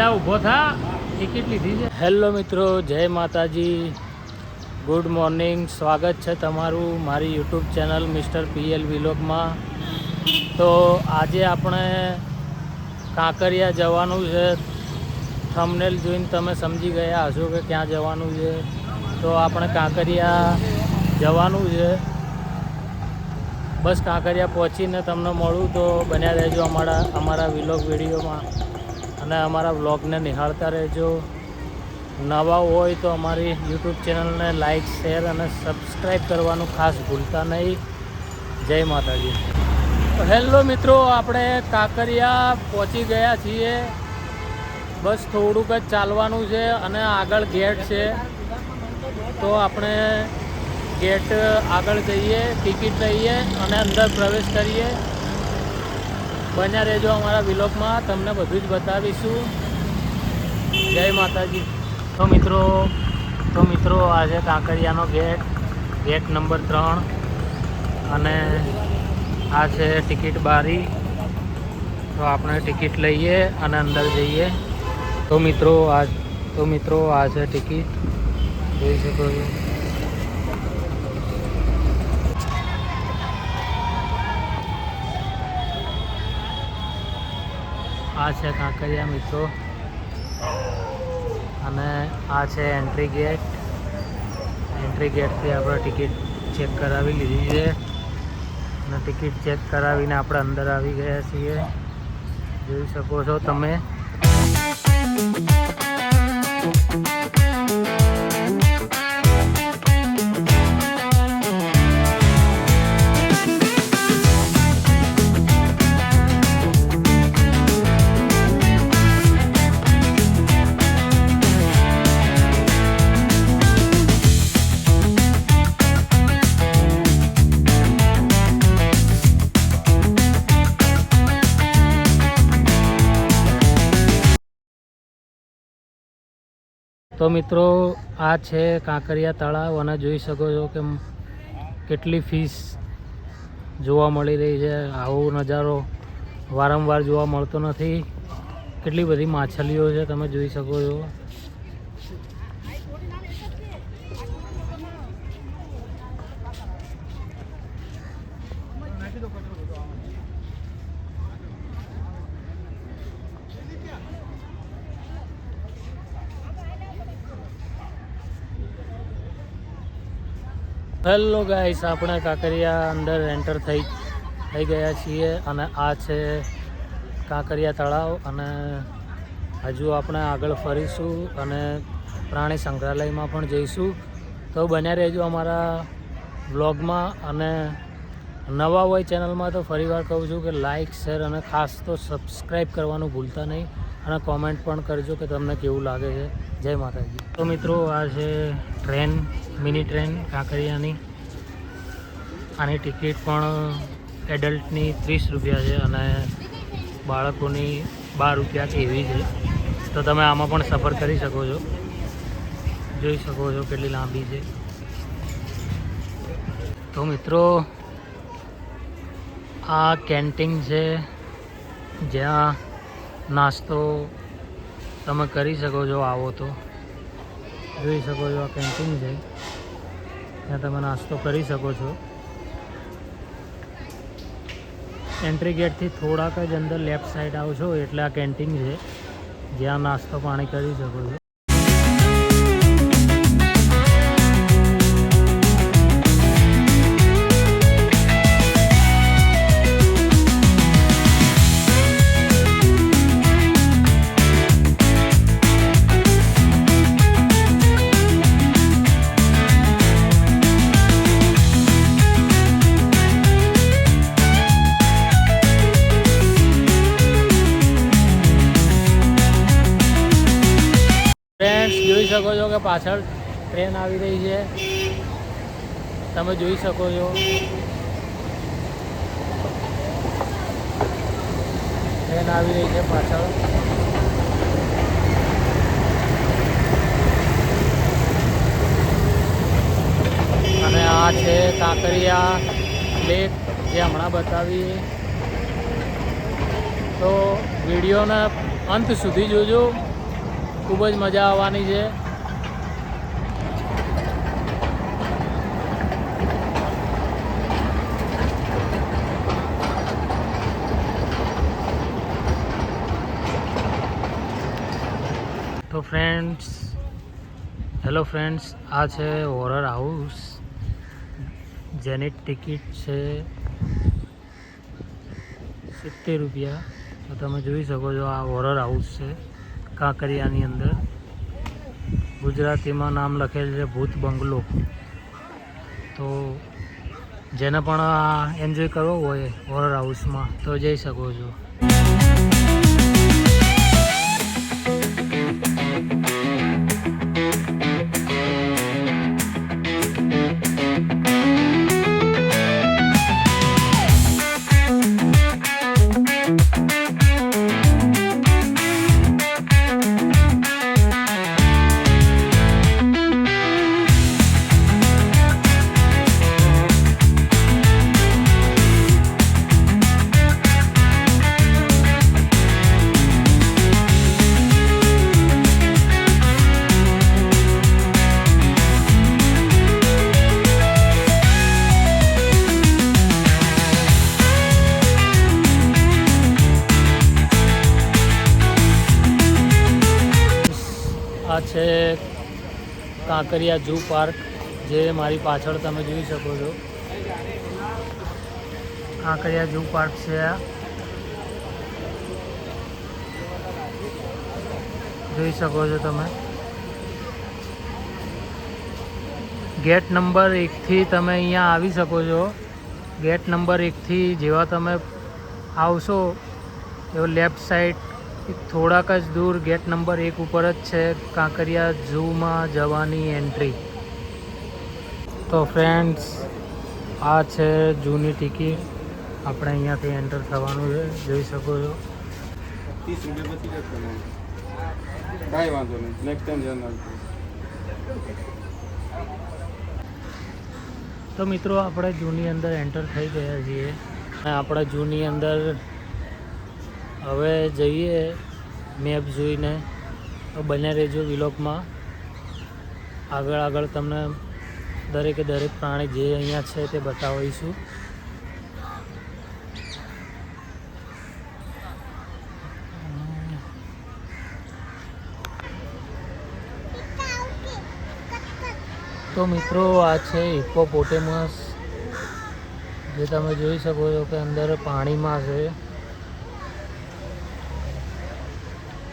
એટલે ઊભો થા. ટિકિટ લીધી છે? હેલો મિત્રો, જય માતાજી. Good morning. સ્વાગત છે તમારું મારી યુટ્યુબ ચેનલ મિસ્ટર પીએલ વિલોગમાં તો આજે આપણે કાંકરિયા જવાનું છે. થમનેલ જોઈને તમે સમજી ગયા હશો કે ક્યાં જવાનું છે. તો આપણે કાંકરિયા જવાનું છે. બસ કાંકરિયા પહોંચીને તમને મળું તો બન્યા રહેજો અમારા અમારા વિલોગ વિડીયોમાં. અને અમારા વ્લોગને નિહાળતા રહેજો. નવા હોય તો અમારી યુટ્યુબ ચેનલને લાઈક શેર અને સબસ્ક્રાઈબ કરવાનું ખાસ ભૂલતા નહીં. જય માતાજી. હેલો મિત્રો, આપણે કાંકરિયા પહોંચી ગયા છીએ. બસ થોડુંક જ ચાલવાનું છે અને આગળ ગેટ છે. તો આપણે ગેટ આગળ જઈએ ટિકિટ લઈએ અને અંદર પ્રવેશ કરીએ. બન્યા રહેજો અમારા વિલોકમાં તમને બધું જ બતાવીશું. જય માતાજી. તો મિત્રો તો મિત્રો આ છે કાંકરિયાનો ગેટ ગેટ નંબર ત્રણ. અને આ છે ટિકિટ બારી. તો આપણે ટિકિટ લઈએ અને અંદર જઈએ. તો મિત્રો, આ તો મિત્રો, આ છે ટિકિટ. જોઈ શકો છો. આ છે કાંકરિયા મિત્રો. અને આ છે એન્ટ્રી ગેટ એન્ટ્રી ગેટથી આપણે ટિકિટ ચેક કરાવી લીધી છે. અને ટિકિટ ચેક કરાવીને આપણે અંદર આવી ગયા છીએ. જોઈ શકો છો તમે. તો મિત્રો, આ છે કાંકરિયા તળાવ અને જોઈ શકો છો કે કેટલી ફીસ જોવા મળી રહી છે. આવો નજારો વારંવાર જોવા મળતો નથી. કેટલી બધી માછલીઓ છે તમે જોઈ શકો છો. હેલો ગાઈસ આપણે કાંકરિયા અંદર એન્ટર થઈ થઈ ગયા છીએ અને આ છે કાંકરિયા તળાવ અને હજુ આપણે આગળ ફરીશું અને પ્રાણી સંગ્રહાલયમાં પણ જઈશું. તો બન્યા રહેજો અમારા વ્લોગમાં અને નવા હોય ચેનલમાં તો ફરીવાર કહું છું કે લાઇક શેર અને ખાસ તો સબસ્ક્રાઈબ કરવાનું ભૂલતા નહીં. અને કોમેન્ટ પણ કરજો કે તમને કેવું લાગે છે. જય માતાજી. તો મિત્રો, આ છે ટ્રેન, મિની ટ્રેન કાંકરિયાની. આની ટિકિટ પણ એડલ્ટની ત્રીસ રૂપિયા છે અને બાળકોની બાર રૂપિયા કે એવી છે. તો તમે આમાં પણ સફર કરી શકો છો. જોઈ શકો છો કેટલી લાંબી છે. તો મિત્રો, આ કેન્ટીન છે જ્યાં નાસ્તો તમે કરી શકો છો, આવો તો. જોઈ શકો છો આ કેન્ટીન છે. ત્યાં તમે નાસ્તો કરી શકો છો. એન્ટ્રી ગેટથી થોડાક જ અંદર લેફ્ટ સાઈડ આવશો એટલે આ કેન્ટીન છે. જ્યાં નાસ્તો પાણી કરી શકો છો. કે પાછળ ટ્રેન આવી રહી છે. તમે જોઈ શકો છો. ટ્રેન આવી રહી છે પાછળ. અને આ છે કાંકરિયા લેક, જે હમણાં બતાવી તો વિડીયોના અંત સુધી જોજો. ખૂબ જ મજા આવવાની છે તો ફ્રેન્ડ્સ હેલો ફ્રેન્ડ્સ આ છે હોરર હાઉસ જેની ટિકિટ છે સિત્તેર રૂપિયા તો તમે જોઈ શકો છો આ હોરર હાઉસ છે કાંકરિયાની અંદર ગુજરાતીમાં નામ લખેલ છે ભૂત બંગલો તો જેને પણ એન્જોય કરવો હોય હોરર હાઉસમાં તો જઈ શકો છો કાંકરિયા ઝૂ પાર્ક, જે મારી પાછળ તમે જોઈ શકો છો. કાંકરિયા ઝૂ પાર્ક છે આ. જોઈ શકો છો તમે. ગેટ નંબર એકથી તમે અહીંયા આવી શકો છો. ગેટ નંબર એકથી જેવા તમે આવશો, એવો લેફ્ટ સાઈડ થોડાક જ દૂર ગેટ નંબર એક ઉપર જ છે કાંકરિયા ઝૂમાં જવાની એન્ટ્રી. તો ફ્રેન્ડ્સ આ છે જૂની ટિકિટ આપણે અહીંયાથી એન્ટર થવાનું છે જોઈ શકો છો. ત્રીસ રૂપિયા પછી કાંઈ વાંધો નહીં. નેક્સ્ટ ટાઈમ ધ્યાન તો મિત્રો આપણે જૂની અંદર એન્ટર થઈ ગયા છીએ. અને આપણે જૂની અંદર હવે જઈએ મેપ જોઈને. બને રહેજો વિલોકમાં આગળ આગળ તમને દરેકે દરેક પ્રાણી જે અહીંયા છે તે બતાવીશું. તો મિત્રો, આ છે હિપ્પોપોટેમસ જે તમે જોઈ શકો છો કે અંદર પાણીમાં છે.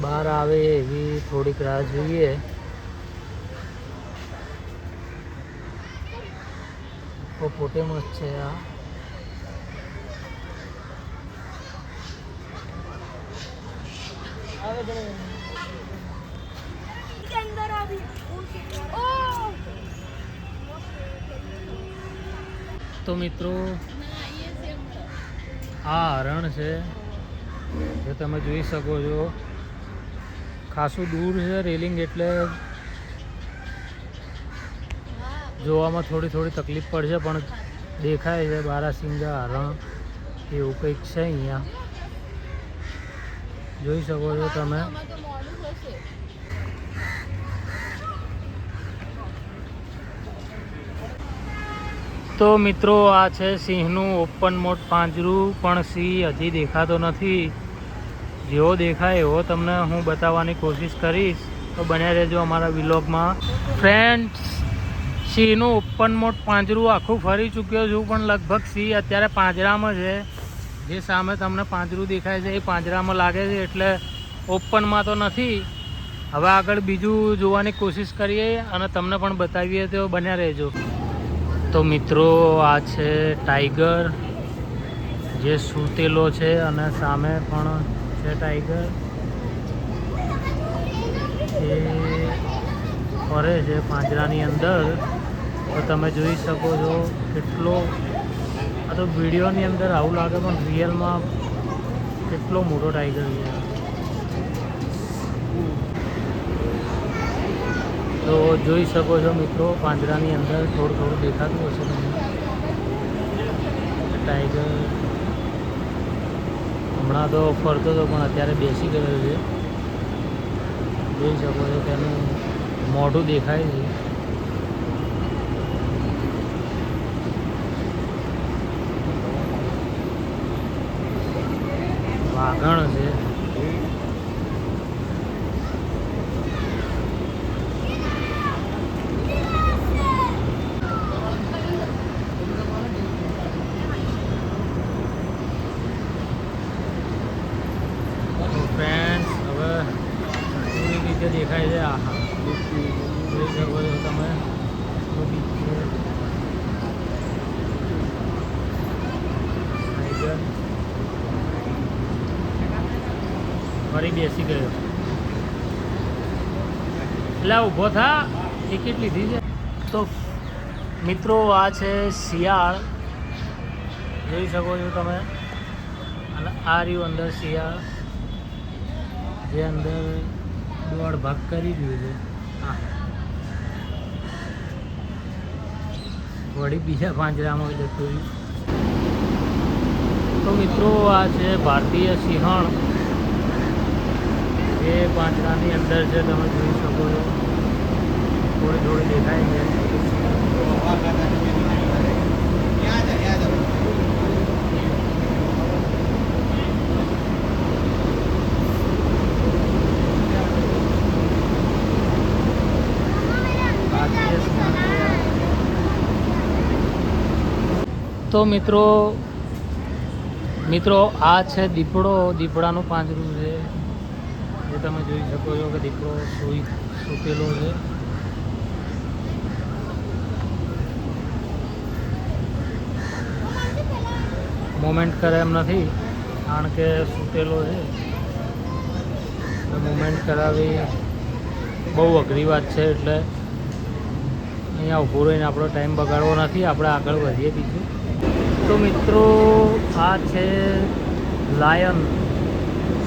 બહાર આવે એવી થોડીક રાહ જોઈએ. પોટેમસ છે આ. તો મિત્રો, આ હરણ છે, જે તમે જોઈ શકો છો. ખાસું દૂર છે રેલિંગ એટલે જોવામાં થોડી થોડી તકલીફ પડશે, પણ દેખાય છે બારાસિંગા, હરણ, એવું કંઈક છે અહીંયા. જોઈ શકો છો તમે. તો મિત્રો, આ છે સિંહનું ઓપન મોટ પાંજરું, પણ સિંહ હજી દેખાતો નથી. જેવો દેખાય એવો તમને હું બતાવવાની કોશિશ કરીશ. તો બન્યા રહેજો અમારા વિલોગમાં ફ્રેન્ડ્સ સિંહનું ઓપન મોટ પાંજરું આખું ફરી ચૂક્યો છું, પણ લગભગ સિંહ અત્યારે પાંજરામાં છે. જે સામે તમને પાંજરું દેખાય છે, એ પાંજરામાં લાગે છે, એટલે ઓપનમાં તો નથી. હવે આગળ બીજું જોવાની કોશિશ કરીએ અને તમને પણ બતાવીએ તો બન્યા રહેજો. તો મિત્રો, આ છે ટાઈગર જે સૂતેલો છે અને સામે પણ છે ટાઈગર. એ ફરે છે પાંજરાની અંદર. તો તમે જોઈ શકો છો કેટલો, આ તો વિડીયોની અંદર આવું લાગે પણ રિયલમાં કેટલો મોટો ટાઈગર છે. તો જોઈ શકો છો મિત્રો, પાંજરાની અંદર થોડું થોડું દેખાતું હશે તમને. ટાઈગર. હમણાં તો ફરતો હતો, પણ અત્યારે બેસી ગયો છે. જોઈ શકો છો તેનું મોઢું દેખાય છે. વાઘણ છે તો ફ્રેન્ડ્સ હવે પૂરી રીતે દેખાય છે આહા જોઈ શકો છો તમે તો બીજું Tiger. ફરી બેસી ગયો એટલે ઊભો થા ટિકિટ લીધી છે? તો મિત્રો આ છે શિયાળ. જોઈ શકો છો તમે. અને આ રહ્યું અંદર શિયાળ. જે અંદર દોડ ભાગ કરી રહ્યું છે. હા. વળી બીજા પાંજરામાં જતું રહ્યું. તો મિત્રો આ છે ભારતીય સિંહણ. જે પાંજરાની અંદર છે, તમે જોઈ શકો છો થોડી થોડી દેખાય છે. તો મિત્રો મિત્રો, આ છે દીપડો દીપડાનું પાંજરું જે તમે જોઈ શકો છો કે દીકરો સૂઈ સૂતેલો છે. મોમેન્ટ કરે એમ નથી, કારણ કે સૂતેલો છે. મુમેન્ટ કરાવી. બહુ અઘરી વાત છે એટલે અહીંયા ઊભો રહીને આપણો ટાઈમ બગાડવો નથી, આપણે આગળ વધીએ બીજું. તો મિત્રો, આ છે લાયન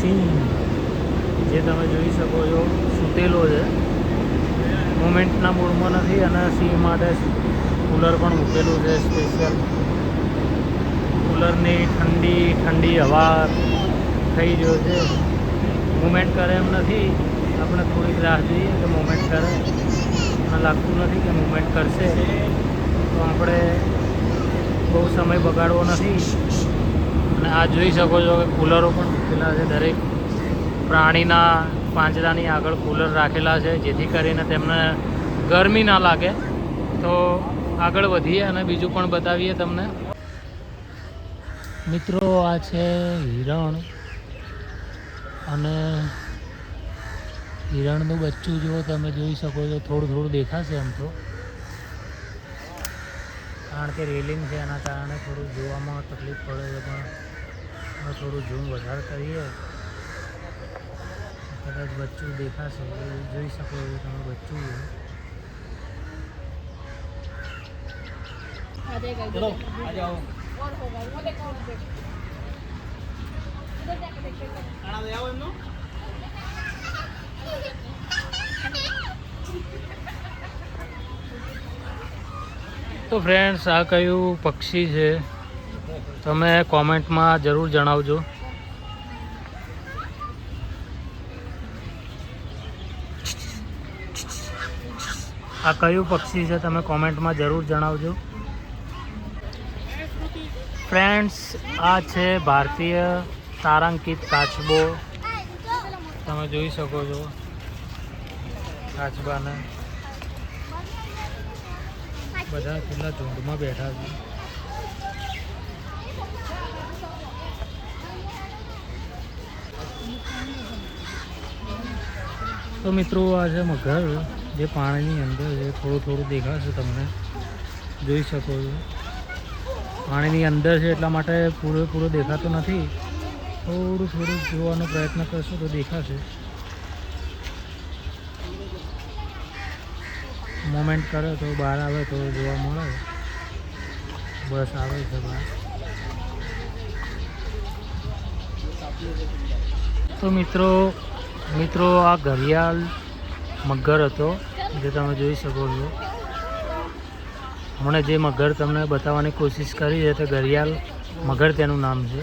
સિંહ જે તમે જોઈ શકો છો, સૂતેલો છે. મુમેન્ટના મૂડમાં નથી અને સિંહ માટે કુલર પણ મૂકેલું છે સ્પેશિયલ કુલરની ઠંડી ઠંડી હવા થઈ રહ્યો છે. મુમેન્ટ કરે એમ નથી. આપણે થોડીક રાહ જોઈએ કે મુમેન્ટ કરે. મને લાગતું નથી કે મુમેન્ટ કરશે. તો આપણે બહુ સમય બગાડવો નથી. અને આ જોઈ શકો છો કે કૂલરો પણ મૂકેલા છે દરેક. પ્રાણીના પાંજરાની આગળ કૂલર રાખેલા છે, જેથી કરીને તેમને ગરમી ના લાગે. તો આગળ વધીએ અને બીજું પણ બતાવીએ તમને. મિત્રો, આ છે હિરણ. અને હિરણનું બચ્ચું જો તમે જોઈ શકો છો, થોડું થોડું દેખાશે એમ તો. કારણ કે રેલિંગ છે, એના કારણે થોડું જોવામાં તકલીફ પડે છે, પણ થોડું ઝૂમ વધારે કરીએ. કદાચ બચ્ચું દેખાશે જોઈ શકો એવું તમે બચ્ચું તો ફ્રેન્ડ્સ આ કયું પક્ષી છે? તમે કોમેન્ટમાં જરૂર જણાવજો. આ કયું પક્ષી છે તમે કોમેન્ટમાં જરૂર જણાવજો. ફ્રેન્ડ્સ આ છે ભારતીય તારાંકિત કાચબો. તમે જોઈ શકો છો કાચબાને. બધા કેટલા ઝુંડમાં બેઠા છે. તો મિત્રો, આ છે મગર. જે પાણીની અંદર છે થોડું થોડું દેખાશે તમને, જોઈ શકો છો. પાણીની અંદર છે એટલા માટે પૂરેપૂરો દેખાતો નથી. થોડું થોડું જોવાનો પ્રયત્ન કરશો તો દેખાશે. મોમેન્ટ કરે તો બહાર આવે તો જોવા મળે. બસ આવે છે બહાર. તો મિત્રો મિત્રો, આ ઘડિયાળ મગર હતો, જે તમે જોઈ શકો છો. હમણાં જે મગર તમને બતાવવાની કોશિશ કરી છે તે ઘડિયાળ મગર તેનું નામ છે.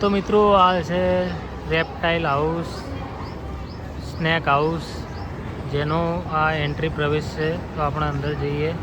તો મિત્રો, આ છે રેપ્ટાઇલ હાઉસ સ્નેક હાઉસ જેનો આ એન્ટ્રી પ્રવેશ છે. તો આપણે અંદર જઈએ.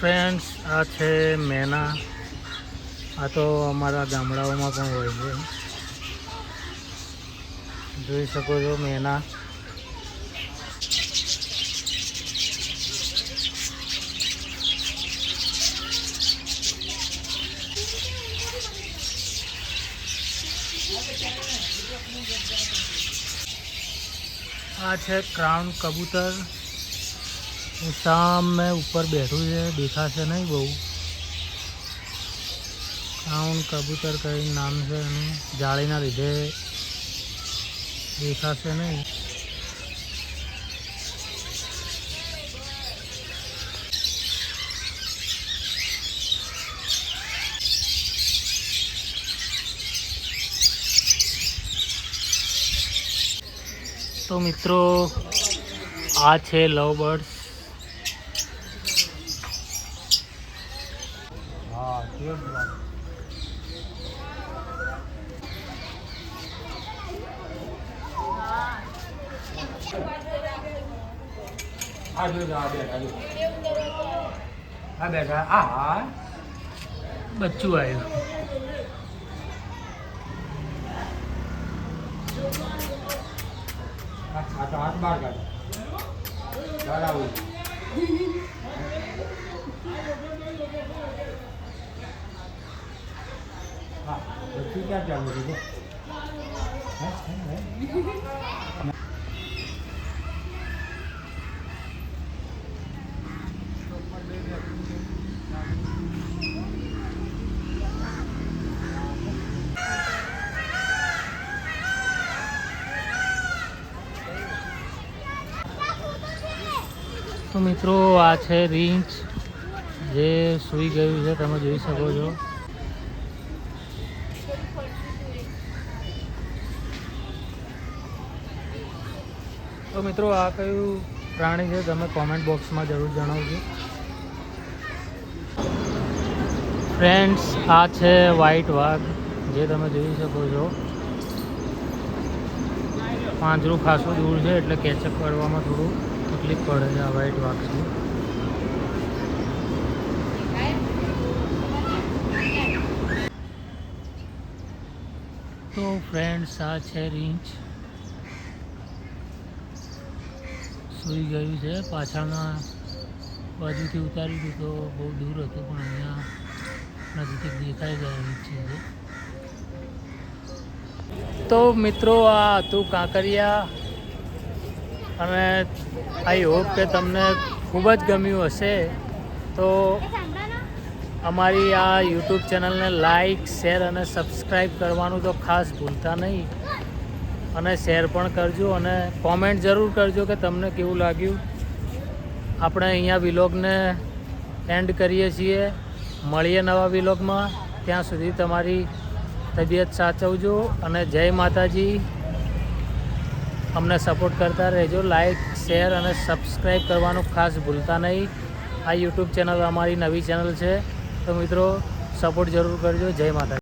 ફ્રેન્ડ્સ આ છે મેના. આ તો અમારા ગામડાઓમાં પણ હોય છે. જોઈ શકો છો મેના. આ છે ક્રાઉન કબૂતર સામે ઉપર બેઠું છે, દેખાશે નહીં બહુ. કાઉન કબૂતર કરીને નામ છે એનું? જાળીના લીધે દેખાશે નહીં. તો મિત્રો, આ છે લવ બર્ડ્સ હા આ જો આ બે આ જો આ બેઠા આ હા બચ્ચું આવ્યું આ આ તો હાથ બહાર કાઢ બરાબર હા પછી ક્યાં ચાલુ છે હે હે હે તો મિત્રો, આ છે રીંછ. જે સૂઈ ગયું છે, તમે જોઈ શકો છો. તો મિત્રો આ કયું પ્રાણી છે? તમે કોમેન્ટ બોક્સમાં જરૂર જણાવજો. ફ્રેન્ડ્સ આ છે વ્હાઈટ વાઘ, જે તમે જોઈ શકો છો. પાંજરું ખાસું દૂર છે, એટલે કેચઅપ કરવામાં થોડું તકલીફ પડે છે આ વ્હાઈટ વાઘ છે તો ફ્રેન્ડ્સ આ છે રીંચ સૂઈ ગયું છે. પાછળના બાજુથી ઉતારી દીધું તો બહુ દૂર હતું, પણ અહીંયા નજીક દેખાઈ જાય છે. તો મિત્રો, આ હતું કાંકરિયા. અને આઈ હોપ કે તમને ખૂબ જ ગમ્યું હશે. તો અમારી આ યુટ્યુબ ચેનલને લાઈક, શેર અને સબસ્ક્રાઈબ કરવાનું તો ખાસ ભૂલતા નહીં. અને શેર પણ કરજો અને કોમેન્ટ જરૂર કરજો કે તમને કેવું લાગ્યું. આપણે અહીંયા વિલોગને એન્ડ કરીએ છીએ. મળીએ નવા વિલોગમાં. ત્યાં સુધી તમારી તબિયત સાચવજો અને જય માતાજી. અમને સપોર્ટ કરતા રહેજો. લાઈક શેર અને સબસ્ક્રાઈબ કરવાનું ખાસ ભૂલતા નહીં. આ યુટ્યુબ ચેનલ અમારી નવી ચેનલ છે. તો મિત્રો સપોર્ટ જરૂર કરજો. જય માતાજી.